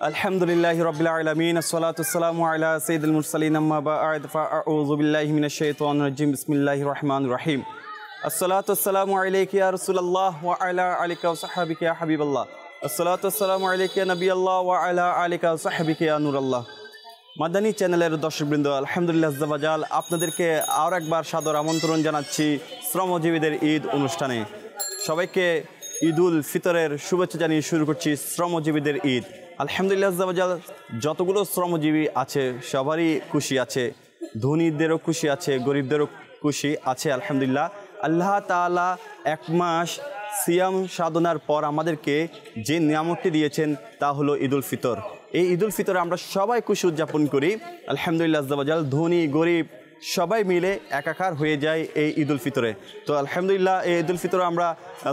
আলহামদুলিল্লাহ রবিল নবী আল্লাহ আলিকা মাদানী চ্যানেলের দর্শকবৃন্দ, আলহামদুলিল্লাহ আপনাদেরকে আর একবার সাদর আমন্ত্রণ জানাচ্ছি শ্রমজীবীদের ঈদ অনুষ্ঠানে। সবাইকে ঈদ উল ফিতরের শুভেচ্ছা জানিয়ে শুরু করছি শ্রমজীবীদের ঈদ। আলহামদুলিল্লাহ যতগুলো শ্রমজীবী আছে, সবারই খুশি আছে, ধনীদেরও খুশি আছে, গরিবদেরও খুশি আছে, আলহামদুলিল্লাহ। আল্লাহ তাআলা এক মাস সিয়াম সাধনার পর আমাদেরকে যে নিয়ামতটি দিয়েছেন তা হলো ঈদুল ফিতর। এই ঈদুল ফিতরে আমরা সবাই খুশি উদযাপন করি। আলহামদুলিল্লাহ ধনী, গরিব সবাই মিলে একাকার হয়ে যায় এই ঈদুল ফিতরে। তো আলহামদুলিল্লাহ, এই ঈদুল ফিতরে আমরা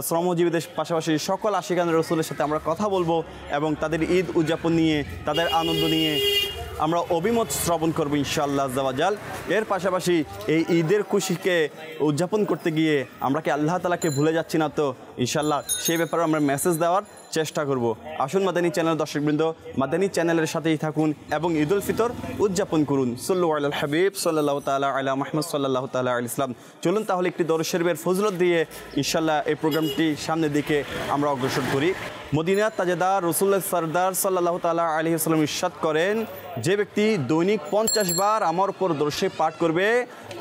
শ্রমজীবীদের পাশাপাশি সকল আশিকান রসুলের সাথে আমরা কথা বলব এবং তাদের ঈদ উদযাপন নিয়ে, তাদের আনন্দ নিয়ে আমরা অভিমত শ্রবণ করব ইনশাআল্লাহ জাওয়াজাল এর পাশাপাশি এই ঈদের খুশিকে উদযাপন করতে গিয়ে আমরা কি আল্লাহ তালাকে ভুলে যাচ্ছি না তো? ইনশাআল্লাহ সেই ব্যাপারে আমরা মেসেজ দেওয়ার চেষ্টা করব। আসুন মাদানী চ্যানেল দর্শকবৃন্দ, মাদানী চ্যানেলের সাথেই থাকুন এবং ঈদ উল ফিতর উদযাপন করুন। সল্লু আল হাবিব সাল্লাহ তালা আলা মাহমদ সাল্লাহ তালা আল ইসলাম। চলুন তাহলে একটি দরশরবের ফজলত দিয়ে ইনশাল্লাহ এই প্রোগ্রামটি সামনের দিকে আমরা অগ্রসর করি। মদিনা তাজেদার রসুল্লাহ সরদার সাল্লাহ তালা আলী আসলাম ইস্বাদ করেন, যে ব্যক্তি দৈনিক পঞ্চাশ বার আমার উপর দর্শে পাঠ করবে,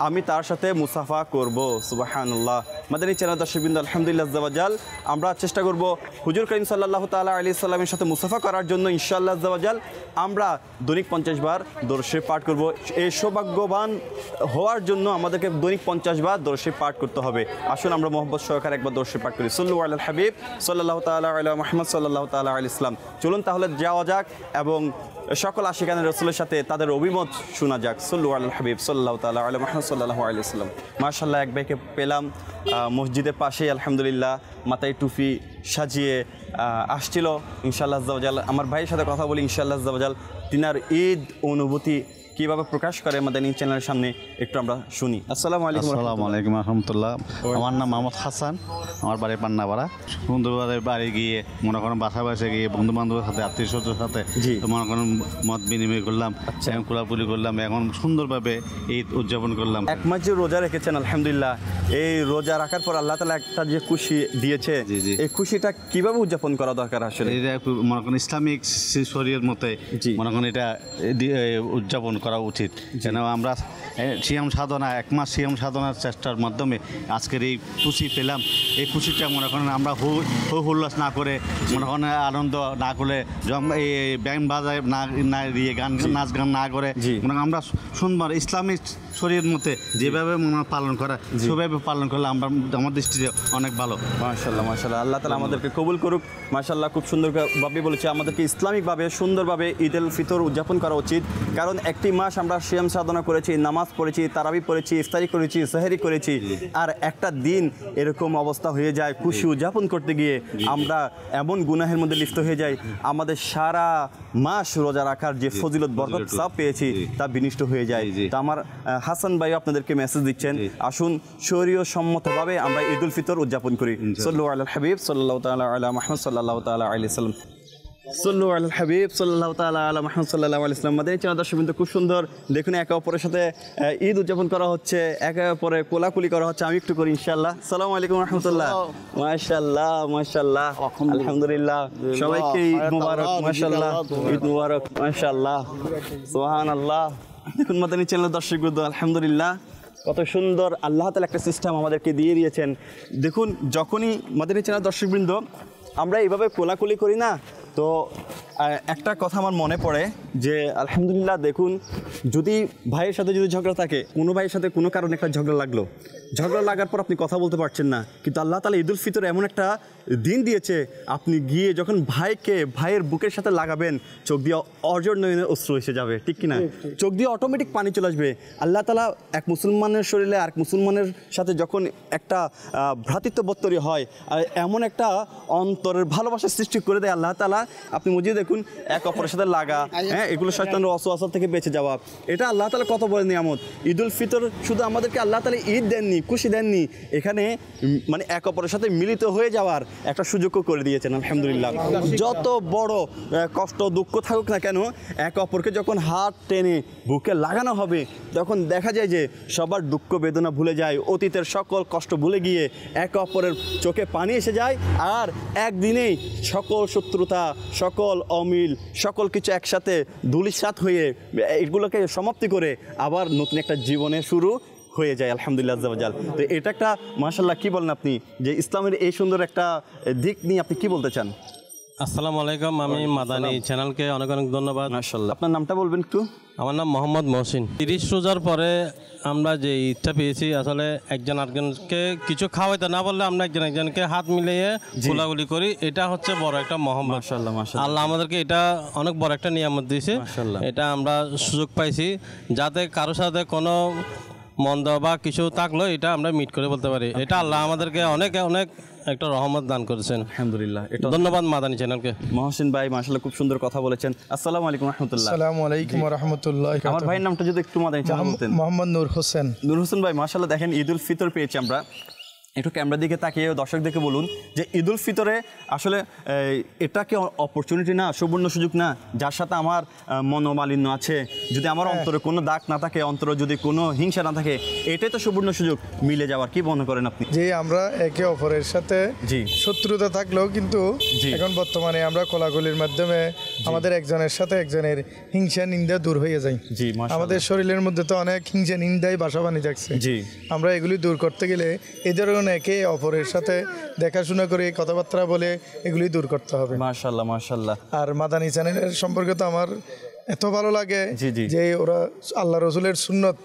আমি তার সাথে মুসাফা করব। সুবাহান্লাহ মাদানী চ্যানেল আলহামদুলিল্লাহ জাওয়াজাল আমরা চেষ্টা করব হুজুর করিম সাল্লাহ তালা আলী সাল্লামের সাথে মুসাফা করার জন্য, ইনশাআল্লাহ জাওয়াজাল আমরা দৈনিক পঞ্চাশ বার দর্শে পাঠ করব। এই সৌভাগ্যবান হওয়ার জন্য আমাদেরকে দৈনিক পঞ্চাশ বার দর্শে পাঠ করতে হবে। আসুন আমরা মোহাম্মদ সহকার একবার দর্শে পাঠ করি। সল্লু আল হাবিব সাল্লাহ তালা আল্লাহ মোহাম্মদ সাল্লাহ তালা আল ইসলাম চলুন তাহলে যাওয়া যাক এবং সকল আশিকানের রসুলের সাথে তাদের অভিমত শোনা যাক। সল্লু আল হাবিব সাল্লাহ তালা আল্লাহ মোহাম্মদ সাল্লাহ আলি ইসলাম মার্শাল্লাহ এক ভাইকে পেলাম মসজিদের পাশেই, আলহামদুলিল্লাহ, মাথায় টুপি সাজিয়ে আসছিল। ইনশাআল্লাহ জাওয়াজাল আমার ভাইয়ের সাথে কথা বলি ইনশাল্লাহ জাওয়াজাল তিনার ঈদ অনুভূতি কীভাবে প্রকাশ করে আমাদের এই চ্যানেলের সামনে একটু আমরা শুনি। আসসালামু আলাইকুম আসসালামু আলাইকুম রহমতুল্লাহ। আমার নাম মোহাম্মদ হাসান। আমার বাড়ি পান্নাপাড়া। সুন্দরবারে বাড়ি গিয়ে মনে করেন বাসা বাসে গিয়ে বন্ধু বান্ধবের সাথে আত্মীয় স্বজনের সাথে। মনে করেন মত বিনিময় করলাম এখন কোলাপুলি করলাম এখন সুন্দরভাবে ঈদ উদযাপন করলাম। এক মাস যে রোজা রেখেছেন আলহামদুলিল্লাহ এই রোজা রাখার পর আল্লাহ তালা একটা যে খুশি দিয়েছে। এই খুশিটা কীভাবে উদযাপন করা দরকার আসলে? এটা মনে করেন ইসলামিক শরীরের মতে। মনে করেন এটা উদযাপন করা উচিত। যেন আমরা সিয়াম সাধনা এক মাস সিয়াম সাধনার চেষ্টার মাধ্যমে আজকের এই খুশি পেলাম। এই খুশিটা মনে করেন আমরা হু হু হুল্লাস না করে মনে করেন আনন্দ না করে জম- এই ব্যায়াম বাজায় না না দিয়ে গান নাচ গান না করে। মনে আমরা সুন্দর ইসলামিক শরীর মতে যেভাবে মনে পালন করা সেভাবে পালন করলে আমরা আমার দৃষ্টিতে অনেক ভালো। মাশাল্লাহ মাশাল্লাহ আল্লাহ তালা আমাদেরকে কবুল করুক। মাশাল্লাহ খুব সুন্দরভাবে বলেছে আমাদেরকে ইসলামিকভাবে সুন্দরভাবে ঈদ উল ফিতর উদযাপন করা উচিত। কারণ একটি মাস আমরা সিয়াম সাধনা করেছি নামাজ পড়েছি তারাবি পড়েছি ইফতারি করেছি সেহেরি করেছি আর একটা দিন এরকম অবস্থা হয়ে যায় খুশি উদযাপন করতে গিয়ে আমরা এমন গুনাহের মধ্যে লিপ্ত হয়ে যাই আমাদের সারা মাস রোজা রাখার যে ফজিলত বরকত সব পেয়েছি তা বিনিষ্ট হয়ে যায়। তা আমার হাসান ভাই আপনাদেরকে মেসেজ দিচ্ছেন। আসুন শরীয় সম্মতভাবে আমরা ঈদ উল ফিতর উদযাপন করি। সল্লু আল হাবিব সাল্লাহ তালা আলা মাহমদ সাল্লাহ তালা আলি সাল্লাম সল্লু আল হাবিব সাল্লাহ তালা আলা মাহমদ সাল্লাহ আলি ইসলাম মাদের চ্যানেল দর্শক খুব সুন্দর। দেখুন একে অপরের সাথে ঈদ উদযাপন করা হচ্ছে একে অপরে কোলাকুলি করা হচ্ছে আমি একটু করি ইনশাল্লাহ সালাম আলাইকুম রহমতুল্লাহ। মাশাল্লাহ মাশাল্লাহ আলহামদুলিল্লাহ। সবাইকে ঈদ মুবারক মাশাল্লাহ ঈদ মুবারক মাশাল্লাহ সোহান আল্লাহ দেখুন মাদানী চ্যানেল দর্শক আলহামদুলিল্লাহ। কত সুন্দর আল্লাহ তালা একটা সিস্টেম আমাদেরকে দিয়ে দিয়েছেন। দেখুন যখনই মাদানী চ্যানেল দর্শকবৃন্দ আমরা এইভাবে কোলাকুলি করি না তো একটা কথা আমার মনে পড়ে যে আলহামদুলিল্লাহ দেখুন যদি ভাইয়ের সাথে যদি ঝগড়া থাকে কোনো ভাইয়ের সাথে কোনো কারণে একটা ঝগড়া লাগল। ঝগড়া লাগার পর আপনি কথা বলতে পারছেন না কিন্তু আল্লাহ তালা ঈদুল ফিতর এমন একটা দিন দিয়েছে আপনি গিয়ে যখন ভাইকে ভাইয়ের বুকের সাথে লাগাবেন চোখ দিয়ে অর্জন অস্ত্র এসে যাবে ঠিক কি না চোখ দিয়ে অটোমেটিক পানি চলে আসবে। আল্লাহ তালা এক মুসলমানের শরীরে আর মুসলমানের সাথে যখন একটা ভ্রাতৃত্ববোধ তৈরি হয় আর এমন একটা অন্তরের ভালোবাসার সৃষ্টি করে দেয় আল্লাহ তালা আপনি মসজিদে দেখুন, এক অপরের সাথে লাগা হ্যাঁ এগুলো শয়তানের অসুয়াসার থেকে বেঁচে যাওয়া। এটা আল্লাহ তালা কত বড় নিয়ামত? ঈদ উল ফিতর শুধু আমাদেরকে আল্লাহ তালা ঈদ দেননি, খুশি দেননি। এখানে মানে এক অপরের সাথে মিলিত হয়ে যাওয়ার একটা সুযোগও করে দিয়েছেন, আলহামদুলিল্লাহ। যত বড় কষ্ট দুঃখ থাকুক না কেন, এক অপরকে যখন হাত টেনে বুকে লাগানো হবে, তখন দেখা যায় যে সবার দুঃখ বেদনা ভুলে যায়, অতীতের সকল কষ্ট ভুলে গিয়ে একে অপরের চোখে পানি এসে যায়, আর একদিনেই সকল শত্রুতা সকল অমিল, সকল কিছু একসাথে ধুলিসাত হয়ে এগুলোকে সমাপ্তি করে আবার নতুন একটা জীবনে শুরু হয়ে যায়, আলহামদুলিল্লাহ আজ্জাওয়াজাল। তো এটা একটা মাশাল্লাহ কী বলেন আপনি যে ইসলামের এই সুন্দর একটা দিক নিয়ে আপনি কি বলতে চান আসসালামু আলাইকুম আমি মাদানী চ্যানেলকে অনেক অনেক ধন্যবাদ। মাশাল্লাহ আপনার নামটা বলবেন একটু? আমার নাম মোহাম্মদ মহসিন। তিরিশ রোজার পরে আমরা যে ইচ্ছা পেয়েছি আসলে একজন আরেকজনকে কিছু খাওয়াইতে না বললে আমরা একজন একজনকে হাত মিলিয়ে গোলাগুলি করি। এটা হচ্ছে বড় একটা মোহাম্মদ। আল্লাহ আমাদেরকে এটা অনেক বড় একটা নিয়ামত দিয়েছে। এটা আমরা সুযোগ পাইছি। যাতে কারোর সাথে কোনো মন্দ বা কিছু থাকল এটা আমরা মিট করে বলতে পারি। এটা আল্লাহ আমাদেরকে অনেক অনেক একটা রহমত দান করেছেন। আলহামদুলিল্লাহ এটা ধন্যবাদ মাদানি চ্যানেলকে। মহসিন ভাই মাশাল্লাহ খুব সুন্দর কথা বলেছেন। আসসালামু আলাইকুম রহমতুল্লাহ। আসসালামু আলাইকুম রহমতুল্লাহ আমার ভাইয়ের নামটা যদি একটু মাদানি চ্যানেল বলতেন। মোহাম্মদ নূর হোসেন। নূর হোসেন ভাই মাশাল্লাহ দেখেন ঈদ উল ফিতর পেয়েছি আমরা। একটু ক্যামেরার দিকে তাকিয়ে দর্শক দেখে বলুন যে ঈদ উল ফিতরে আসলে এই, এটা কি অপরচুনিটি না সুবর্ণ সুযোগ না? যার সাথে আমার মনোমালিন্য আছে। যদি আমার অন্তরে কোনো দাগ না থাকে অন্তরে যদি কোনো হিংসা না থাকে এটাই তো সুবর্ণ সুযোগ। মিলে যাওয়ার কি মনে করেন আপনি? যে আমরা একে অপরের সাথে জি। শত্রুতা থাকলেও কিন্তু এখন বর্তমানে আমরা কোলাগুলির মাধ্যমে আমাদের একজনের সাথে একজনের হিংসা নিন্দা দূর হয়ে যায় জি, আমাদের শরীরের মধ্যে তো অনেক হিংসা নিন্দাই বাসা বানিয়ে যাচ্ছে। জি। আমরা এগুলি দূর করতে গেলে এই ধরনের একে অপরের সাথে দেখাশোনা করে কথাবার্তা বলে এগুলি দূর করতে হবে। মাশাল্লাহ মাশাল্লাহ। আর মাদানী চ্যানেলের সম্পর্কে তো আমার এত ভালো লাগে। যে ওরা আল্লাহ রসুলের সুন্নত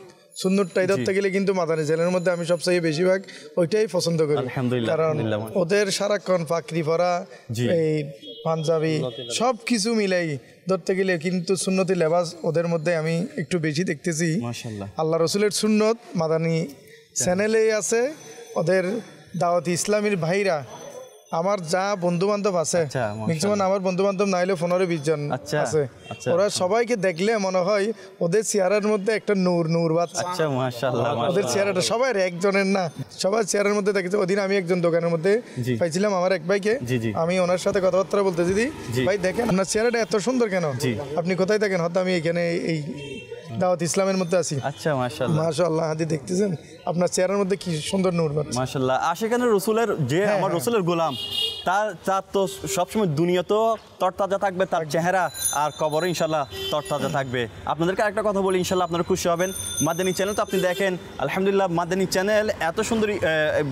সুন্নতটাই ধরতে গেলে কিন্তু মাদানী চ্যানেলের মধ্যে আমি সবচেয়ে বেশিরভাগ ওইটাই পছন্দ করি। কারণ ওদের সারাক্ষণ পাকড়ি পরা এই পাঞ্জাবি সব কিছু মিলাই ধরতে গেলে কিন্তু সুন্নতি লেবাস ওদের মধ্যে আমি একটু বেশি দেখতেছি। আল্লাহ রসুলের সুন্নত মাদানী চ্যানেলেই আছে ওদের দাওয়াতি ইসলামীর ভাইরা আমার যা বন্ধু বান্ধব আছে আচ্ছা, ম্যাক্সিমাম আমার বন্ধু বান্ধব না হলে পনেরো বিশ জন আচ্ছা, আছে। আচ্ছা। ওরা সবাইকে দেখলে মনে হয় ওদের চেহারার মধ্যে একটা নূর নূর আচ্ছা ওদের মাশাল্লাহ চেহারাটা সবাই একজনের না সবার চেহারার মধ্যে দেখেছে। ওদিন আমি একজন দোকানের মধ্যে পাইছিলাম আমার এক ভাইকে। আমি ওনার সাথে কথাবার্তা বলতে দিদি ভাই দেখেন আপনার চেহারাটা এত সুন্দর কেন? আপনি কোথায় থাকেন হয়তো আমি এখানে এই দাওয়াত ইসলামের মধ্যে আছি। আচ্ছা মাশাল্লাহ মাশাআল্লাহ হাদি দেখতেছেন? আপনার চেহারার মধ্যে কি সুন্দর নূর মাশাল্লাহ আশিকানের রসুলের যে হ্যাঁ, আমার রসুলের গোলাম তার তার তো সবসময় দুনিয়া তো তরতাজা থাকবে তার চেহারা আর কবর ইনশাল্লাহ তরতাজা থাকবে। আপনাদেরকে একটা কথা বলি ইনশাল্লাহ আপনারা খুশি হবেন। মাদানী চ্যানেল তো আপনি দেখেন আলহামদুলিল্লাহ মাদানী চ্যানেল এত সুন্দর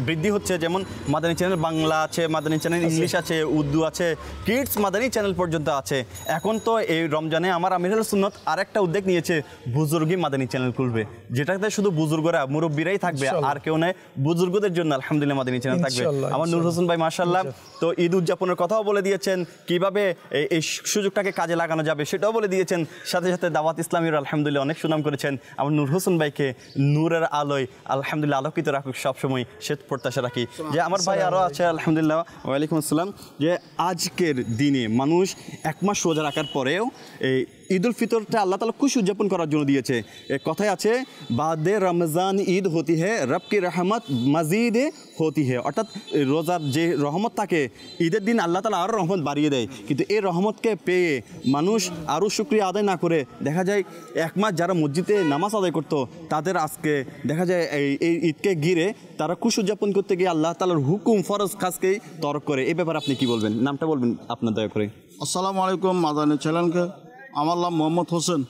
বৃদ্ধি হচ্ছে। যেমন মাদানী চ্যানেল বাংলা আছে মাদানী চ্যানেল ইংলিশ আছে উর্দু আছে কিডস মাদানী চ্যানেল পর্যন্ত আছে। এখন তো এই রমজানে আমার আমিরুল সুন্নত আরেকটা উদ্যোগ নিয়েছে বুজুর্গি মাদানী চ্যানেল খুলবে। যেটাতে শুধু বুজুর্গরা মুরব্বীরাই থাকবে আর কেউ নয় বুজুর্গদের জন্য আলহামদুলিল্লাহ মাদানী চ্যানেল থাকবে। আমার নূর হোসেন ভাই মার্শাল্লাহ তো ঈদ উদযাপনের কথাও বলে দিয়েছেন কীভাবে এই- এই সুযোগটাকে কাজে লাগানো যাবে সেটাও বলে দিয়েছেন। সাথে সাথে দাওয়াত ইসলামীর আলহামদুলিল্লাহ অনেক সুনাম করেছেন। আমার নূর হোসেন ভাইকে নূরের আলোয় আলহামদুলিল্লাহ আলোকিত রাখুক সবসময় সে প্রত্যাশা রাখি। যে আমার ভাই আরও আছে আলহামদুলিল্লাহ। ওয়ালাইকুম আসসালাম। যে আজকের দিনে মানুষ এক মাস রোজা রাখার পরেও এই ঈদ উল ফিতরটা আল্লাহ তালা খুশি উদযাপন করার জন্য দিয়েছে। এ কথায় আছে, বাদে রমজান ঈদ হতি হে রব কি রহমত মজিদে হতি হে। অর্থাৎ রোজার যে রহমত থাকে, ঈদের দিন আল্লাহ তালা আরও রহমত বাড়িয়ে দেয়। কিন্তু এই রহমতকে পেয়ে মানুষ আরও শুক্রিয়া আদায় না করে, দেখা যায় এক মাস যারা মসজিদে নামাজ আদায় করতো, তাদের আজকে দেখা যায় এই এই ঈদকে ঘিরে তারা খুশি উদযাপন করতে গিয়ে আল্লাহ তালার হুকুম, ফরজ কাজকেই তরক করে। এই ব্যাপারে আপনি কি বলবেন? নামটা বলবেন আপনার দয়া করে। আসসালামু আলাইকুম, মাদানী চ্যানেলকে। আমার নাম মোহাম্মদ হোসেন।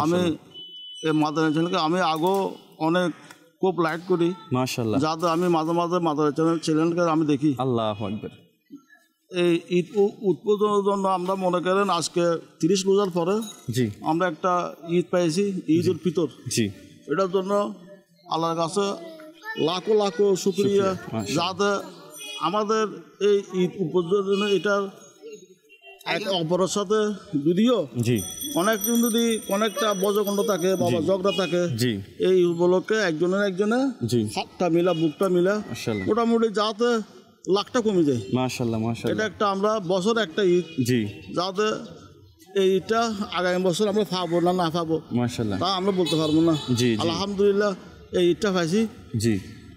আমি এই মাদানী চ্যানেলকে আমি আগেও অনেক খুব লাইক করি। মাশাল্লাহ যাতে আমি মাঝে মাঝে মাদানী চ্যানেল চ্যানেলকে আমি দেখি। আল্লাহ আকবর। এই ঈদ উ- উদ্বোধনের জন্য আমরা মনে করেন আজকে তিরিশ রোজার পরে জি। আমরা একটা ঈদ পেয়েছি ঈদ উল ফিতর। জি। এটার জন্য আল্লাহর কাছে লাখো লাখো শুক্রিয়া। যাতে আমাদের এই ঈদ উপযোগের জন্য এটার এক অপরের সাথে যদিও জি। অনেকজন যদি অনেকটা বজকণ্ড থাকে বাবা ঝগড়া থাকে জি। এই উপলক্ষে একজনের একজনে জি। হাতটা মিলা বুকটা মিলা মোটামুটি যাতে লাখটা কমে যায়। মাশাল্লাহ এটা একটা আমরা বছর একটা ঈদ। জি। যাতে এই ঈদটা আগামী বছর আমরা পাবো না না পাবো মাশাল্লাহ তা আমরা বলতে পারব না। জি, জি। আলহামদুলিল্লাহ এই ঈদটা পাইছি। জি।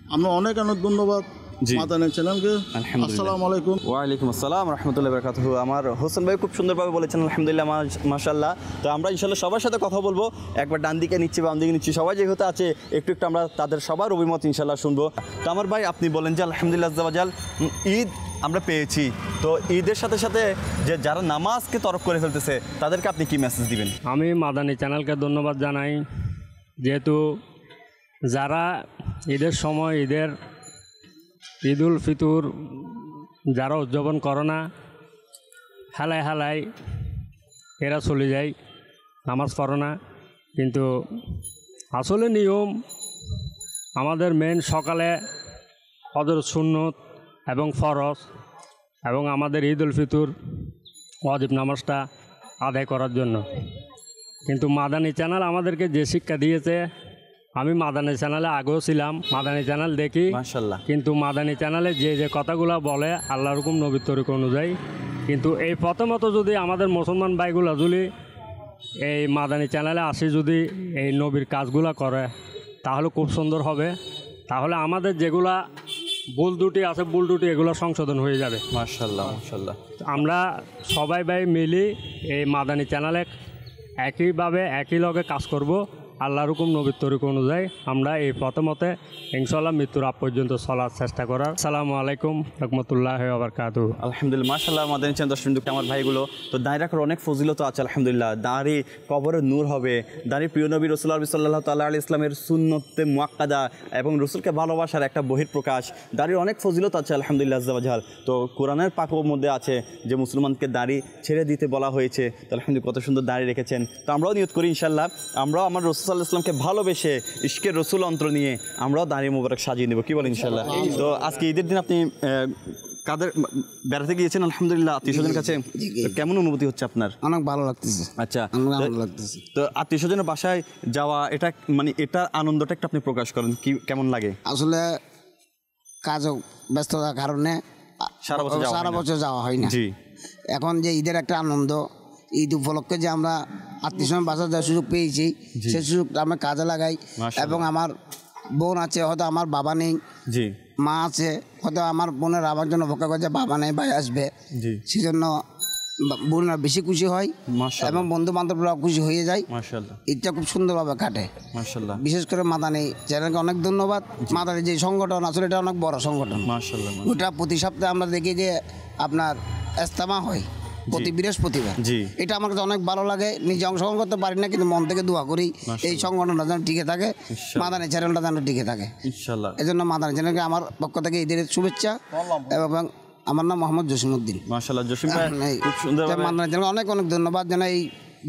আমরা অনেক অনেক ধন্যবাদ। জি। মাদানের চ্যানেলকে। আলহামদুলিল্লাহ। আসসালামু আলাইকুম ওয়ালাইকুম আসসালাম রহমতুল্লাহ বরকাত আমার হোসেন ভাই খুব সুন্দরভাবে বলেছেন আলহামদুলিল্লাহ মাশাল্লাহ তো আমরা ইনশাল্লাহ সবার সাথে কথা বলব। একবার ডান দিকে নিচ্ছি বাম দিকে নিচ্ছি। সবাই যেহেতু আছে একটু একটু আমরা তাদের সবার অভিমত ইনশাল্লাহ শুনব। তো আমার ভাই আপনি বলেন যে আলহামদুলিল্লাহ ঈদ আমরা পেয়েছি। তো ঈদের সাথে সাথে যে যারা নামাজকে তরফ করে ফেলতেছে তাদেরকে আপনি কি মেসেজ দিবেন? আমি মাদানী চ্যানেলকে ধন্যবাদ জানাই। যেহেতু যারা ঈদের সময় ঈদের ঈদ উল ফিতুর, যারা উদযাপন করে না, হেলায় হেলায় এরা চলে যায়, নামাজ পড়ে না। কিন্তু আসলে নিয়ম আমাদের মেন সকালে হজর সুন্নত এবং ফরজ এবং আমাদের ঈদ উল ফিতুর ওয়াজিব নামাজটা আদায় করার জন্য। কিন্তু মাদানী চ্যানেল আমাদেরকে যে শিক্ষা দিয়েছে আমি মাদানী চ্যানেলে আগেও ছিলাম মাদানী চ্যানেল দেখি। মাশাল্লাহ। কিন্তু মাদানী চ্যানেলে যে যে কথাগুলো বলে আল্লাহ রকম নবীর তরিক অনুযায়ী। কিন্তু এই প্রথমত যদি আমাদের মুসলমান ভাইগুলো যদি এই মাদানী চ্যানেলে আসি যদি এই নবীর কাজগুলো করে তাহলে খুব সুন্দর হবে। তাহলে আমাদের যেগুলা ভুল দুটি আছে ভুল দুটি এগুলো সংশোধন হয়ে যাবে। মাশাল্লাহ মাশাল্লাহ। আমরা সবাই ভাই মিলি এই মাদানী চ্যানেলে একইভাবে একই লগে কাজ করব। আল্লাহ রকম নবীর তরিক অনুযায়ী আমরা এই প্রথমতে ইনশাল্লাহ মৃত্যুর আগ পর্যন্ত চলার চেষ্টা করার। সালামু আলাইকুম, রহমতুল্লাহ আবরকাতু আলহামদুলিল্লাহ মাশাল্লাহ মাদানী চান দর্শন দুঃখে আমার ভাইগুলো, তো দাঁড়িয়ে রাখার অনেক ফজিলত আছে, আলহামদুলিল্লাহ। দাঁড়ি কবরে নূর হবে দাঁড়ি প্রিয় নবী রসুল রসুল্লাহ সাল্লাহ তাল্লাহ আলি ইসলামের সুন্নতে মুয়াক্কাদা এবং রসুলকে ভালোবাসার একটা বহির্প্রকাশ দাঁড়ির অনেক ফজিলত আছে, আলহামদুলিল্লাহ আজ্জাবাজাল তো কোরআনের পাকর মধ্যে আছে যে মুসলমানকে দাড়ি ছেড়ে দিতে বলা হয়েছে, তো আলহামদুলিল্লাহ কত সুন্দর দাঁড়িয়ে রেখেছেন। তো আমরাও নিয়ত করি ইনশাল্লাহ আমরাও আমার রসুল সাল্লাহ ইসলামকে ভালোবেসে ইশকের রসুল অন্ত্র নিয়ে আমরাও দাঁড়িয়ে মোবারক সাজিয়ে নেব। কি বলেন ইনশাল্লাহ তো আজকে ঈদের দিন আপনি কাদের বেড়াতে গিয়েছেন? আলহামদুলিল্লাহ আত্মীয় স্বজনের কাছে কেমন অনুভূতি হচ্ছে আপনার? অনেক ভালো লাগতেছে। আচ্ছা তো- ভালো লাগতেছে। তো আত্মীয় স্বজনের বাসায় যাওয়া এটা মানে এটার আনন্দটা একটু আপনি প্রকাশ করেন কি কেমন লাগে? আসলে কাজ ব্যস্ততার কারণে সারা বছর সারা বছর যাওয়া হয় না। জি। এখন যে ঈদের একটা আনন্দ ঈদ উপলক্ষে যে আমরা আত্মীয় বাসার যাওয়ার সুযোগ পেয়েছি। সেই সুযোগটা আমি কাজে লাগাই এবং আমার বোন আছে হয়তো আমার বাবা নেই। জি। মা আছে হয়তো আমার বোনের আমার জন্য অপেক্ষা করছে বাবা নেই ভাই আসবে। সেই জন্য বোনরা বেশি খুশি হয় এবং বন্ধু বান্ধবরা খুশি হয়ে যায়। ঈদটা খুব সুন্দরভাবে কাটে। বিশেষ করে মাদানি চ্যানেলকে অনেক ধন্যবাদ। মাদানি যে সংগঠন আসলে এটা অনেক বড় সংগঠন। ওটা প্রতি সপ্তাহে আমরা দেখি যে আপনার এস্তামা হয়। প্রতি বৃহস্পতিবার। জি। এটা আমার কাছে অনেক ভালো লাগে। নিজে অংশগ্রহণ করতে পারি না কিন্তু মন থেকে দোয়া করি এই সংগঠনটা যেন টিকে থাকে। মাদানি চ্যানেলটা যেন টিকে থাকে। এই জন্য মাদানি চ্যানেলকে আমার পক্ষ থেকে ঈদের শুভেচ্ছা এবং আমার নাম মোহাম্মদ জসিম উদ্দিন। মাদানি চ্যানেল অনেক অনেক ধন্যবাদ যেন এই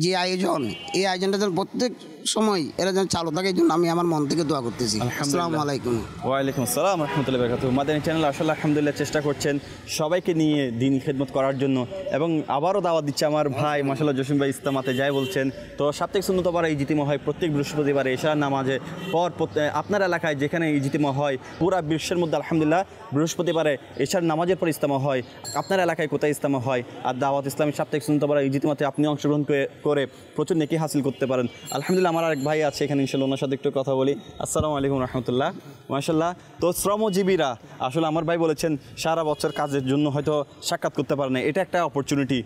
যে আয়োজন এই আয়োজনটা যেন প্রত্যেক সময় এরা যেন চালু থাকে এই জন্য আমি আমার মন থেকে দোয়া করতেছি। আসসালামু আলাইকুম। ওয়ালাইকুম আসসালাম রহমতুল্লাহ বরকাত মাদানী চ্যানেল আসলে আলহামদুলিল্লাহ চেষ্টা করছেন সবাইকে নিয়ে দিন খেদমত করার জন্য এবং আবারও দাওয়াত দিচ্ছে আমার ভাই মাসাল্লাহ জসিম ভাই ইস্তামাতে যাই বলছেন। তো সাপ্তাহিক শূন্যতবার এই জিতিমা হয় প্রত্যেক বৃহস্পতিবার এশার নামাজে। পর আপনার এলাকায় যেখানে এই জিতিমা হয় পুরা বিশ্বের মধ্যে আলহামদুলিল্লাহ বৃহস্পতিবারে এশার নামাজের পর ইস্তামা হয়। আপনার এলাকায় কোথায় ইস্তামা হয়? আর দাওয়াত ইসলামী সাপ্তাহিক শূন্যতবার এই জিতিমাতে আপনি অংশগ্রহণ করে- করে প্রচুর নেকি হাসিল করতে পারেন। আলহামদুলিল্লাহ আমার আরেক ভাই আছে এখানে ইনশাল্লাহ ওনার সাথে একটু কথা বলি। আসসালামু আলাইকুম রহমতুল্লাহ। মাসাল্লাহ তো শ্রমজীবীরা আসলে আমার ভাই বলেছেন সারা বছর কাজের জন্য হয়তো সাক্ষাৎ করতে পারে না। এটা একটা অপরচুনিটি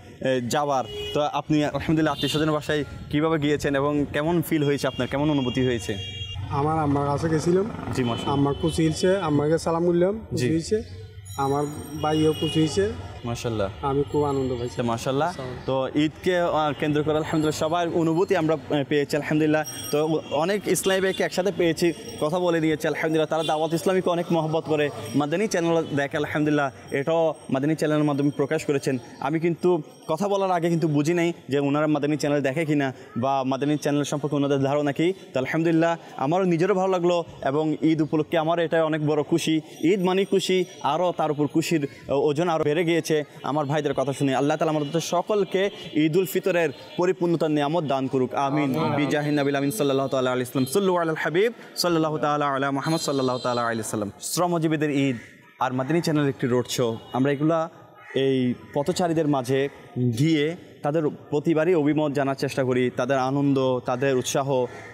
যাওয়ার। তো আপনি আলহামদুলিল্লাহ আত্মীয় স্বজনের বাসায় কীভাবে গিয়েছেন এবং কেমন ফিল হয়েছে আপনার? কেমন অনুভূতি হয়েছে? আমার আম্মার কাছে গেছিলাম। জি মাসা আম্মার কুচি হিলছে আম্মাকে সালাম করলাম জি। হয়েছে আমার ভাইও কুচি হয়েছে মাসাল্লাহ আমি খুব আনন্দ পাইছি। মাসাল্লাহ তো ঈদকে কেন্দ্র করে আলহামদুলিল্লাহ সবার অনুভূতি আমরা পেয়েছি আলহামদুলিল্লাহ। তো অনেক ইসলামী ভাইকে একসাথে পেয়েছি কথা বলে দিয়েছে আলহামদুলিল্লাহ। তারা দাওয়াত ইসলামীকে অনেক মহব্বত করে। মাদানী চ্যানেল দেখে আলহামদুলিল্লাহ এটাও মাদানী চ্যানেলের মাধ্যমে প্রকাশ করেছেন। আমি কিন্তু কথা বলার আগে কিন্তু বুঝি নাই যে ওনারা মাদানী চ্যানেল দেখে কিনা বা মাদানী চ্যানেল সম্পর্কে ওনাদের ধারণা কি। তো আলহামদুলিল্লাহ আমারও নিজেরও ভালো লাগল এবং ঈদ উপলক্ষে আমার এটা অনেক বড় খুশি। ঈদ মানে খুশি আরও তার উপর খুশির ওজন আরও বেড়ে গিয়েছে। আমার ভাইদের কথা শুনে। আল্লাহ তালা আমাদের সকলকে ঈদ উল ফিতরের পরিপূর্ণতার নিয়ামত দান করুক আমিন। বিজাহিন নবিল আমিন সাল্লাহ তাল্লাহ আলি ইসলাম সাল্লু আল হাবিব সাল্লাহ তাল্লাহ আল্লাহ মোহাম্মদ সাল্লাহ তাল্লাহ আলি সাল্লাম। শ্রমজীবীদের ঈদ আর মাদিনী চ্যানেলের একটি রোড শো। আমরা এগুলা এই পথচারীদের মাঝে গিয়ে তাদের প্রতিবারই অভিমত জানার চেষ্টা করি তাদের আনন্দ তাদের উৎসাহ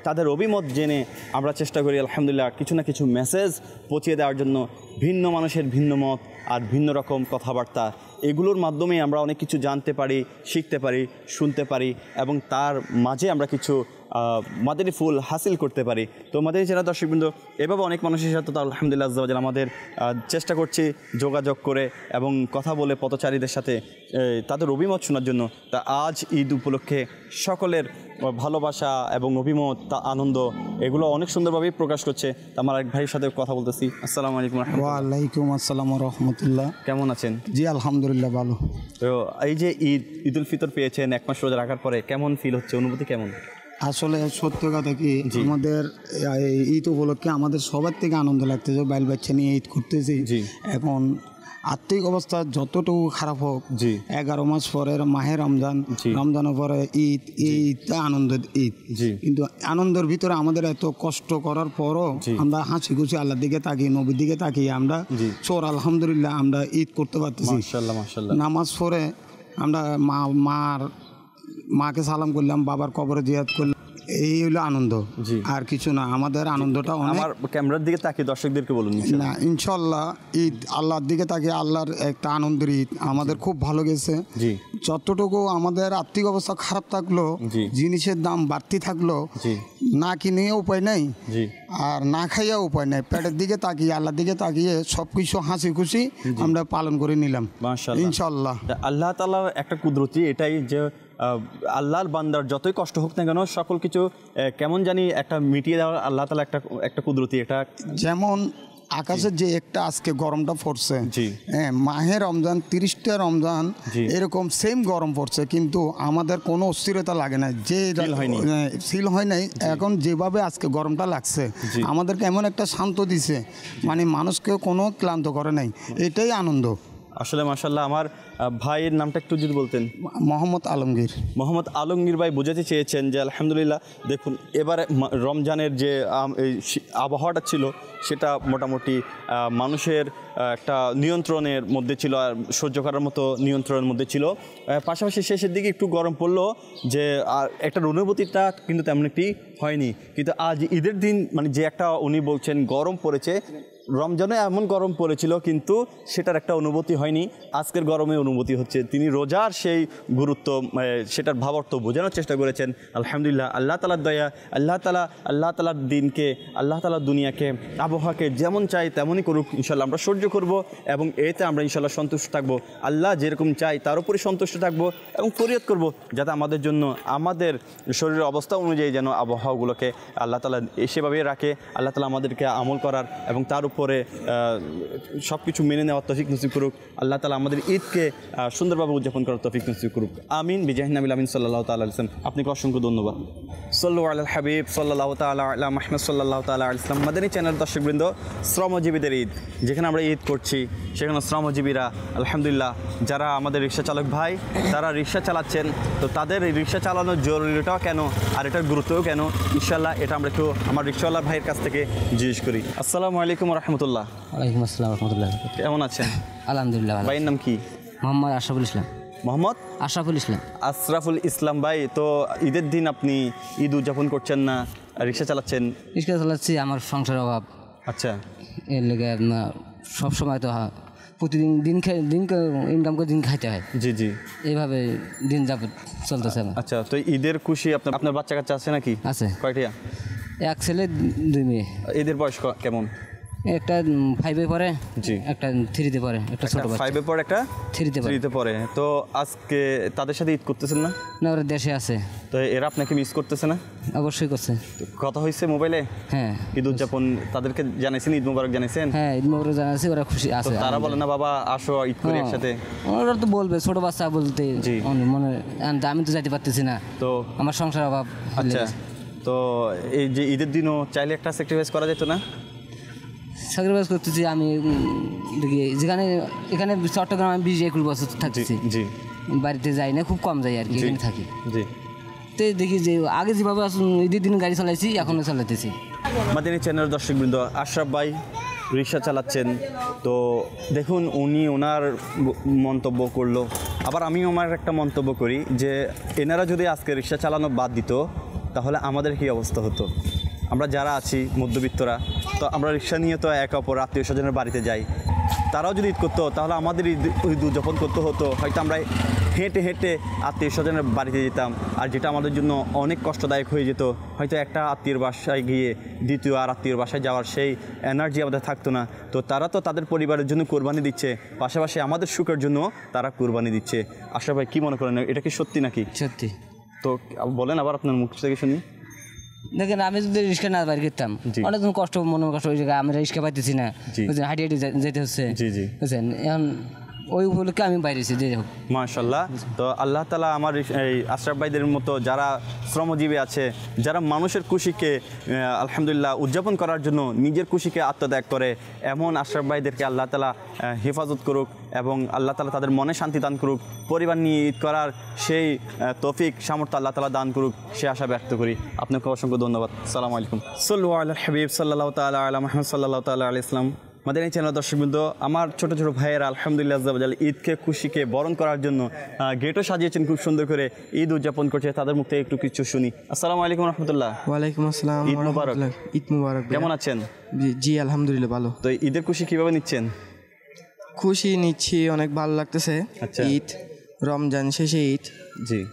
তাদের অভিমত জেনে আমরা চেষ্টা করি আলহামদুলিল্লাহ কিছু না কিছু মেসেজ পৌঁছিয়ে দেওয়ার জন্য ভিন্ন মানুষের ভিন্ন মত আর ভিন্ন রকম কথাবার্তা। এগুলোর মাধ্যমে আমরা অনেক কিছু জানতে পারি, শিখতে পারি, শুনতে পারি এবং তার মাঝে আমরা কিছু মাদানী ফুল হাসিল করতে পারি। তো মাদানী জেলা দর্শকবৃন্দ, এভাবে অনেক মানুষের সাথে তো আলহামদুলিল্লাহ আজ্জাওয়াজাল আমাদের চেষ্টা করছি যোগাযোগ করে এবং কথা বলে পথচারীদের সাথে তাদের অভিমত শোনার জন্য। তা আজ ঈদ উপলক্ষে সকলের ভালোবাসা এবং অভিমত তা আনন্দ এগুলো অনেক সুন্দরভাবেই প্রকাশ করছে। তা আমার এক ভাইয়ের সাথে কথা বলতেছি। আসসালামু আলাইকুম। ওয়ালাইকুম আসসালাম রহমতুল্লাহ। কেমন আছেন? জি আলহামদুলিল্লাহ ভালো। তো এই যে ঈদ ঈদ উল ফিতর পেয়েছেন এক মাস রোজা রাখার পরে কেমন ফিল হচ্ছে? অনুভূতি কেমন? আসলে সত্য কথা কি আমাদের এই ঈদ উপলক্ষে আমাদের সবার থেকে আনন্দ লাগতেছে বাইল বাচ্চা নিয়ে ঈদ করতেছি। এখন আর্থিক অবস্থা যতটুকু খারাপ হোক জি। এগারো মাস পরে মাহে রমজান রমজানের পরে ঈদ ঈদ আনন্দের ঈদ। কিন্তু আনন্দের ভিতরে আমাদের এত কষ্ট করার পরও আমরা হাসি খুশি আল্লাহর দিকে তাকিয়ে নবীর দিকে তাকিয়ে আমরা। চোর আলহামদুলিল্লাহ আমরা ঈদ করতে পারতেছি। নামাজ পড়ে আমরা মা মার মাকে সালাম করলাম বাবার কবরে জিয়াদ করলাম। এই হলো আনন্দ। জি। আর কিছু না আমাদের আনন্দটা আমার ক্যামেরার দিকে তাকিয়ে দর্শকদেরকে বলুন না ইনশাল্লাহ ঈদ আল্লাহর দিকে তাকিয়ে আল্লাহর একটা আনন্দের ঈদ আমাদের খুব ভালো গেছে। জি। যতটুকু আমাদের আর্থিক অবস্থা খারাপ থাকল জিনিসের দাম বাড়তি থাকল জি। না কিনে উপায় নেই জি। আর না খাইয়া উপায় নেই। পেটের দিকে তাকিয়ে আল্লাহর দিকে তাকিয়ে সব কিছু হাসি খুশি আমরা পালন করে নিলাম। ইনশাল্লাহ আল্লাহ তালার একটা কুদরতি এটাই যে আল্লাহর বান্দার যতই কষ্ট হোক না কেন সকল কিছু কেমন জানি একটা মিটিয়ে দেওয়ার আল্লাহ তালা একটা একটা কুদরতি এটা যেমন আকাশের যে একটা আজকে গরমটা পড়ছে হ্যাঁ মাহে রমজান তিরিশটা রমজান এরকম সেম গরম পড়ছে কিন্তু আমাদের কোনো অস্থিরতা লাগে না যে। ফিল হয় নাই। এখন যেভাবে আজকে গরমটা লাগছে আমাদেরকে এমন একটা শান্ত দিছে মানে মানুষকে কোনো ক্লান্ত করে নাই এটাই আনন্দ। আসলে মাসাল্লাহ আমার ভাইয়ের নামটা একটু যদি বলতেন। মোহাম্মদ আলমগীর। মোহাম্মদ আলমগীর ভাই বোঝাতে চেয়েছেন যে আলহামদুলিল্লাহ দেখুন এবারে রমজানের যে এই আবহাওয়াটা ছিল সেটা মোটামুটি মানুষের একটা নিয়ন্ত্রণের মধ্যে ছিল আর সহ্য করার মতো নিয়ন্ত্রণের মধ্যে ছিল। পাশাপাশি শেষের দিকে একটু গরম পড়ল যে আর একটা অনুভূতিটা কিন্তু তেমন একটি হয়নি। কিন্তু আজ ঈদের দিন মানে যে একটা উনি বলছেন গরম পড়েছে। রমজানে এমন গরম পড়েছিল কিন্তু সেটার একটা অনুভূতি হয়নি। আজকের গরমে অনুভূতি হচ্ছে। তিনি রোজার সেই গুরুত্ব সেটার ভাবার্থ বোঝানোর চেষ্টা করেছেন। আলহামদুলিল্লাহ, আল্লাহ তালার দয়া, আল্লাহ তালা, আল্লাহ তালার দিনকে, আল্লাহ তালার দুনিয়াকে, আবহাওয়াকে যেমন চাই তেমনই করুক ইনশাল্লাহ আমরা সহ্য করব এবং এতে আমরা ইনশাল্লাহ সন্তুষ্ট থাকব। আল্লাহ যেরকম চাই তার উপরই সন্তুষ্ট থাকব এবং ফরিয়াদ করব যাতে আমাদের জন্য, আমাদের শরীরের অবস্থা অনুযায়ী যেন আবহাওয়াগুলোকে আল্লাহ তালা সেভাবে রাখে, আল্লাহ তালা আমাদেরকে আমল করার এবং তার উপরে সব কিছু মেনে নেওয়ার তফিক নসিব করুক। আল্লাহ তালা আমাদের ঈদকে সুন্দরভাবে উদযাপন করার তফিক নসিব করুক। আমিন বিজাহিনাবিল আমিন সাল্লাহ তাল্লাহ আলসালাম আপনাকে অসংখ্য ধন্যবাদ। সল্লু আল হাবিব সাল্লাহ তালা আল্লাহ মাহমদ সাল্লাহ তাল্লাহ আলসালাম মাদানী চ্যানেল দর্শকবৃন্দ শ্রমজীবীদের ঈদ। যেখানে আমরা ঈদ করছি সেখানে শ্রমজীবীরা আলহামদুলিল্লাহ যারা আমাদের রিক্সা চালক ভাই তারা রিক্সা চালাচ্ছেন। তো তাদের এই রিক্সা চালানোর জরুরিটাও কেন? আর এটার গুরুত্বও কেন? ইনশাল্লাহ এটা আমরা একটু আমার রিক্সাওয়ালা ভাইয়ের কাছ থেকে জিজ্ঞেস করি। আসসালামু আলাইকুম রহমতুল্লাহ। ওয়ালাইকুম আসসালাম রহমতুল্লাহ কেমন আছেন? আলহামদুলিল্লাহ ভাইয়ের নাম কি? মোহাম্মদ আশরাফুল ইসলাম। মোহাম্মদ? আশরাফুল ইসলাম। আশরাফুল ইসলাম ভাই তো ঈদের দিন আপনি ঈদ উদযাপন করছেন না রিক্সা চালাচ্ছেন? রিক্সা চালাচ্ছি আমার সংসার অভাব। আচ্ছা। এর লেগে আপনার সব সময় তো প্রতিদিন দিন খাই দিন ইনকাম করে দিন খাইতে হয়। জি জি। এইভাবে দিন যাবত চলতেছে আচ্ছা তো ঈদের খুশি আপনার আপনার বাচ্চা কাচ্চা আছে নাকি? আছে। কয়টিয়া? এক ছেলে দুই মেয়ে। ঈদের বয়স কেমন? একটা ফাইভে পড়ে জি। একটা থ্রিতে পড়ে একটা ছোট ফাইভে পর একটা থ্রিতে থ্রিতে পরে তো আজকে তাদের সাথে ঈদ করতেছেন না? না ওরা দেশে আছে। তো এরা আপনাকে মিস করতেছে না? অবশ্যই করছে। কথা হয়েছে মোবাইলে হ্যাঁ। ঈদ উদযাপন তাদেরকে জানাইছেন ঈদ মুবারক জানাইছেন? হ্যাঁ ঈদ মোবারক জানাচ্ছি ওরা খুশি আছে তারা বলে না বাবা আসো ঈদ করি হ্যাঁ। একসাথে। ওরা তো বলবে ছোট বাচ্চা বলতে। মনে আমি তো যাইতে পারতেছি না। তো আমার সংসার অভাব আচ্ছা। তো এই যে ঈদের দিনও চাইলে একটা স্যাক্রিফাইস করা যেত না? স্যাক্রিফাইস করতেছি আমি দেখি যেখানে এখানে চট্টগ্রাম আমি বিশ একুশ বছর থাকতেছি। জি। বাড়িতে যাই না খুব কম যাই আর কি এখানে থাকি। তো দেখি যে আগে যেভাবে ঈদের দিন গাড়ি চালাইছি এখনও চালাইতেছি। মাদিনী চ্যানেল দর্শকবৃন্দ আশরাফ ভাই রিক্সা চালাচ্ছেন। তো দেখুন উনি ওনার মন্তব্য করল। আবার আমি আমার একটা মন্তব্য করি যে এনারা যদি আজকে রিক্সা চালানো বাদ দিত তাহলে আমাদের কি অবস্থা হতো? আমরা যারা আছি মধ্যবিত্তরা তো আমরা রিক্সা নিয়ে তো একে অপর আত্মীয় স্বজনের বাড়িতে যাই। তারাও যদি ঈদ করতো তাহলে আমাদের ঈদ ঈদ উদযাপন করতে হতো। হয়তো আমরা হেঁটে হেঁটে আত্মীয় স্বজনের বাড়িতে যেতাম আর যেটা আমাদের জন্য অনেক কষ্টদায়ক হয়ে যেত। হয়তো একটা আত্মীয়র বাসায় গিয়ে দ্বিতীয় আর আত্মীয়র বাসায় যাওয়ার সেই এনার্জি আমাদের থাকতো না। তো তারা তো তাদের পরিবারের জন্য কোরবানি দিচ্ছে। পাশাপাশি আমাদের সুখের জন্য তারা কোরবানি দিচ্ছে। আশা ভাই কী মনে করেন? এটা কি সত্যি নাকি? সত্যি। তো বলেন আবার আপনার মুখ থেকে শুনি। দেখেন আমি যদি রিক্সা না বাইর করতাম অনেক কষ্ট মনে কষ্ট ওই জায়গায় আমরা রিক্সা পাইতেছি না। হাঁটি হাঁটি যেতে হচ্ছে। বুঝছেন এখন ওই উপলক্ষে আমি বাইরেছি যে হোক মাশাল্লাহ। তো আল্লাহ তালা আমার এই আশরাফ ভাইদের মতো যারা শ্রমজীবী আছে যারা মানুষের খুশিকে আলহামদুলিল্লাহ উদযাপন করার জন্য নিজের খুশিকে আত্মত্যাগ করে এমন আশরাফ ভাইদেরকে আল্লাহ তালা হেফাজত করুক এবং আল্লাহ তালা তাদের মনে শান্তি দান করুক পরিবার নিয়ে ঈদ করার সেই তফিক সামর্থ্য আল্লাহ তালা দান করুক সে আশা ব্যক্ত করি। আপনাকে অসংখ্য ধন্যবাদ। সালাম আলাইকুম। সাল্লু আল্লাহ হাবিব সাল্লাহ তালা আলা মাহমদ সাল্লাহ তালা আলি ইসলাম মাদানী চ্যানেল দর্শকবৃন্দ আমার ছোট ছোট ভাইয়েরা আলহামদুলিল্লাহ ঈদকে খুশিকে বরণ করার জন্য গেটও সাজিয়েছেন খুব সুন্দর করে ঈদ উদযাপন করছে। তাদের মুখ থেকে একটু কিছু শুনি। আসসালামু আলাইকুম রহমতুল্লাহ। ওয়ালাইকুম আসসালাম ঈদ মুবারক। ঈদ মুবারক কেমন আছেন? জি- জি আলহামদুলিল্লাহ ভালো। তো ঈদের খুশি কীভাবে নিচ্ছেন? খুশি নিচ্ছি অনেক ভালো লাগতেছে। আচ্ছা। ঈদ রমজান শেষে ঈদ। জি।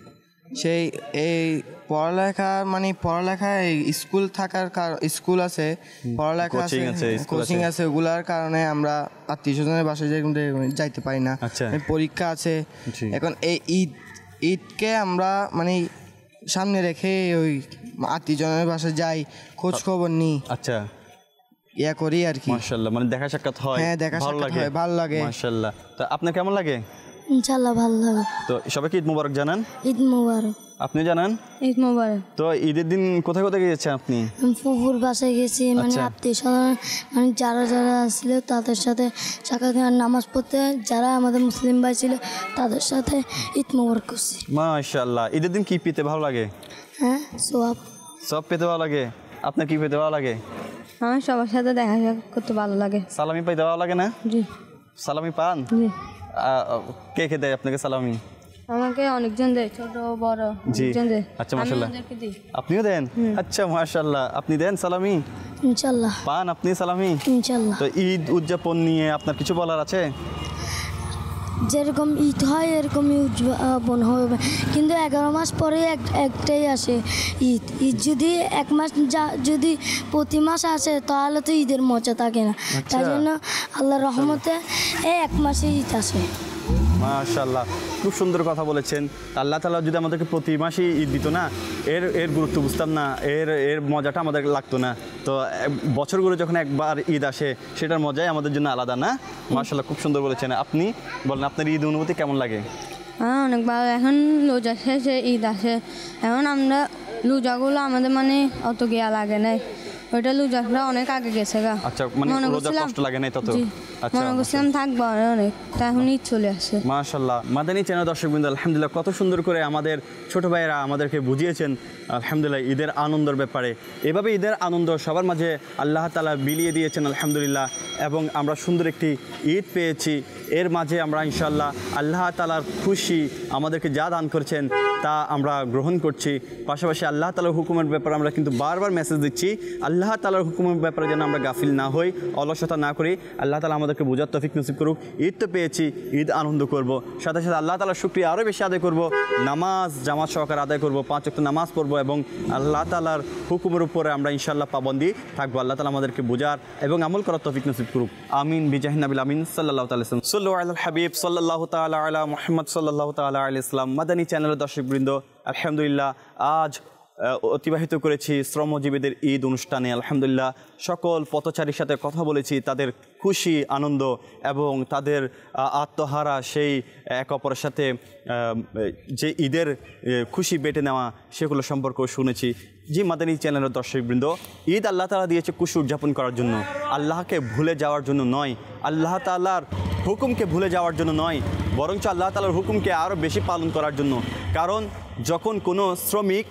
সেই এই পড়ালেখা মানে পড়ালেখা স্কুল থাকার কার- স্কুল আছে পড়ালেখা আছে কোচিং আছে। ওগুলার কারণে আমরা আত্মীয় স্বজনের বাসায় যাই- যাইতে পারি না। আচ্ছা। পরীক্ষা আছে। এখন এই ঈদ ঈদকে আমরা মানে সামনে রেখে ওই আত্মীয়জনের বাসায় যাই খোঁজ খবর নিই। আচ্ছা। ইয়া করি আর কি। মাশাল্লাহ মানে দেখা সাক্ষাৎ হয় হ্যাঁ, দেখা সাক্ষাৎ হয়, ভালো লাগে। মাশাল্লাহ তো আপনার কেমন লাগে? ইনশাল্লাহ ভালো লাগে তো সবাইকে ঈদ মুবারক জানান? ঈদ মুবারক। আপনি জানান? ঈদ মুবারক। তো ঈদের দিন কোথায় কোথায় গিয়েছেন আপনি? ফুফুর বাসায় গেছি মানে আচ্ছা। আত্মীয় স্বজন মানে যারা যারা ছিল তাদের সাথে সাক্ষাৎ আর নামাজ পড়তে যারা আমাদের মুসলিম ভাই ছিল তাদের সাথে ঈদ মুবারক করছি। মাশাল্লাহ ঈদের দিন কি পেতে ভালো লাগে? হ্যাঁ সোয়াব। সব পেতে ভালো লাগে? আপনার কি পেতে ভালো লাগে? আমার সবার সাথে দেখা করতে ভালো লাগে। সালামি পাইতে ভালো লাগে না? জি। সালামি পান? জি। কে কে দেয় আপনাকে সালামি? আমাকে অনেকজন দেয় ছোট বড় জি। আচ্ছা আপনিও দেন? আচ্ছা মাশাল্লাহ আপনি দেন সালামি? ইনশাল্লাহ পান আপনি সালামি? ইনশাল্লাহ তো ঈদ উদযাপন নিয়ে আপনার কিছু বলার আছে? যেরকম ঈদ হয় এরকম উদযাপন হবে। কিন্তু এগারো মাস পরে এক একটাই আসে ঈদ। ঈদ যদি এক মাস যা যদি প্রতি মাস আসে তাহলে তো ঈদের মজা থাকে না। তাই আচ্ছা। জন্য আল্লাহ রহমতে এই এক মাসে ঈদ আসে। মাশাল্লাহ খুব সুন্দর কথা বলেছেন। আল্লাহ তালা যদি আমাদেরকে প্রতি মাসেই ঈদ দিত না, এর এর গুরুত্ব বুঝতাম না, এর এর মজাটা আমাদের লাগতো না। তো বছরগুলো যখন একবার ঈদ আসে, সেটার মজাই আমাদের জন্য আলাদা না? মাশাল্লাহ খুব সুন্দর বলেছেন। আপনি বলেন, আপনার ঈদ অনুভূতি কেমন লাগে? হ্যাঁ অনেক ভালো। এখন রোজা শেষে ঈদ আসে। এখন আমরা লুজাগুলো আমাদের মানে অত গিয়া লাগে নাই। ওইটা লুজাগুলো অনেক আগে গেছে গা। আচ্ছা মানে রোজা কষ্ট লাগে তত? জি। আচ্ছা। মনে করছিলাম থাকব আরও অনেক তা চলে আসে। মাশাল্লাহ। মাদানী চ্যানেল দর্শকবৃন্দ আলহামদুলিল্লাহ কত সুন্দর করে আমাদের ছোট ভাইয়েরা আমাদেরকে বুঝিয়েছেন আলহামদুলিল্লাহ ঈদের আনন্দের ব্যাপারে। এভাবে ঈদের আনন্দ সবার মাঝে আল্লাহ তালা বিলিয়ে দিয়েছেন আলহামদুলিল্লাহ। এবং আমরা সুন্দর একটি ঈদ পেয়েছি। এর মাঝে আমরা ইনশাল্লাহ আল্লাহ তালার খুশি আমাদেরকে যা দান করেছেন তা আমরা গ্রহণ করছি। পাশাপাশি আল্লাহ তালার হুকুমের ব্যাপারে আমরা কিন্তু বারবার মেসেজ দিচ্ছি। আল্লাহ তালার হুকুমের ব্যাপারে যেন আমরা গাফিল না হই, অলসতা না করি। আল্লাহ তালা আমাদেরকে বোঝার তফিক নসিব করুক। ঈদ তো পেয়েছি, ঈদ আনন্দ করব। সাথে সাথে আল্লাহ তালার শুক্রিয়া আরও বেশি আদায় করব। নামাজ, জামাত সহকারে আদায় করব, পাঁচ অক্ট নামাজ পড়ব এবং আল্লাহ তালার হুকুমের উপরে আমরা ইনশাল্লাহ পাবন্দি থাকব। আল্লাহ তালা আমাদেরকে বোঝার এবং আমল করার তফিক নসিব করুক। আমিন বিজাহিন নাবিল আমিন সাল্লাহ তালাম সাল্লু আল হাবিব সাল্লাহ তালা আলা মোহাম্মদ সাল্লাহ তালা আল ইসলাম। মাদানী চ্যানেলের দর্শকবৃন্দ, আলহামদুলিল্লাহ, আজ অতিবাহিত করেছি শ্রমজীবীদের ঈদ অনুষ্ঠানে। আলহামদুলিল্লাহ, সকল পথচারীর সাথে কথা বলেছি, তাদের খুশি, আনন্দ এবং তাদের আত্মহারা সেই এক অপরের সাথে যে ঈদের খুশি বেটে নেওয়া, সেগুলো সম্পর্কেও শুনেছি। জি মাদানী চ্যানেলের দর্শকবৃন্দ, ঈদ আল্লাহ তালা দিয়েছে কুশু উদযাপন করার জন্য। আল্লাহকে ভুলে যাওয়ার জন্য নয়, আল্লাহ তালার হুকুমকে ভুলে যাওয়ার জন্য নয়, বরঞ্চ আল্লাহ তালার হুকুমকে আরও বেশি পালন করার জন্য। কারণ যখন কোনো শ্রমিক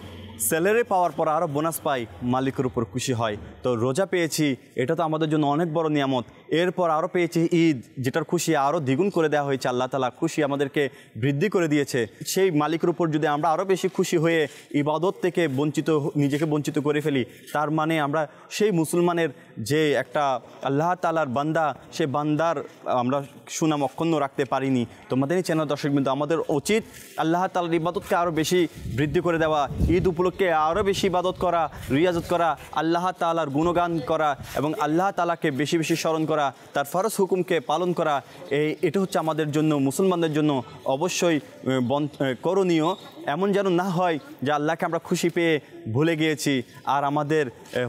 স্যালারি পাওয়ার পর আরও বোনাস পাই মালিকের উপর খুশি হয়। তো রোজা পেয়েছি, এটা তো আমাদের জন্য অনেক বড় নিয়ামত। এরপর আরও পেয়েছি ঈদ, যেটার খুশি আরও দ্বিগুণ করে দেওয়া হয়েছে। আল্লাহ তালা খুশি আমাদেরকে বৃদ্ধি করে দিয়েছে। সেই মালিকের উপর যদি আমরা আরও বেশি খুশি হয়ে ইবাদত থেকে বঞ্চিত নিজেকে বঞ্চিত করে ফেলি, তার মানে আমরা সেই মুসলমানের যে একটা আল্লাহ তালার বান্দা, সে বান্দার আমরা সুনাম অক্ষুণ্ণ রাখতে পারিনি। তোমাদের এই দর্শক বিন্দু, আমাদের উচিত আল্লাহ তালার ইবাদতকে আরও বেশি বৃদ্ধি করে দেওয়া। ঈদ উপলক্ষে আরও বেশি ইবাদত করা, রিয়াজত করা, আল্লাহ তালার গুণগান করা এবং আল্লাহ তালাকে বেশি বেশি স্মরণ করা, তার ফরজ হুকুমকে পালন করা, এই এটা হচ্ছে আমাদের জন্য, মুসলমানদের জন্য অবশ্যই করণীয়। এমন যেন না হয় যে আল্লাহকে আমরা খুশি পেয়ে ভুলে গিয়েছি। আর আমাদের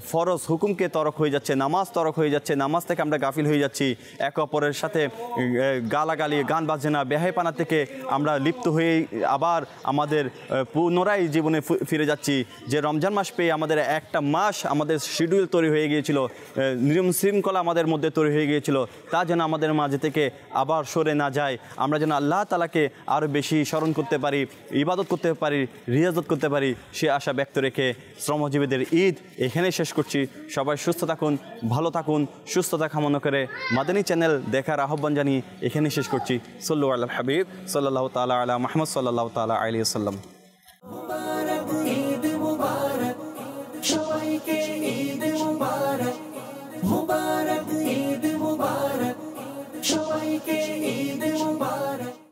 ফরজ হুকুমকে তরক হয়ে যাচ্ছে, নামাজ তরক হয়ে যাচ্ছে, নামাজ থেকে আমরা গাফিল হয়ে যাচ্ছি। একে অপরের সাথে গালাগালি, গান বাজনা, বেহাইপানা থেকে আমরা লিপ্ত হয়ে আবার আমাদের পুনরায় জীবনে ফিরে যাচ্ছি। যে রমজান মাস পেয়ে আমাদের একটা মাস আমাদের শিডিউল তৈরি হয়ে গিয়েছিল নিয়ম শৃঙ্খলা আমাদের মধ্যে তৈরি হয়ে গিয়েছিল, তা যেন আমাদের মাঝে থেকে আবার সরে না যায়। আমরা যেন আল্লাহ তালাকে আরও বেশি স্মরণ করতে পারি, ইবাদত করতে পারি, রিয়াজত করতে পারি, সে আশা ব্যক্ত রেখে আজকে শ্রমজীবীদের ঈদ এখানে শেষ করছি। সবাই সুস্থ থাকুন, ভালো থাকুন, সুস্থতা কামনা করে মাদানী চ্যানেল দেখার আহ্বান জানিয়ে এখানে শেষ করছি। সল্লু আল্লাহ হাবিব সাল্লাহ তালা আলা মাহমদ সাল্লাহ তালা আলী আসাল্লাম ঈদ মুবারক, সবাইকে ঈদ মুবারক।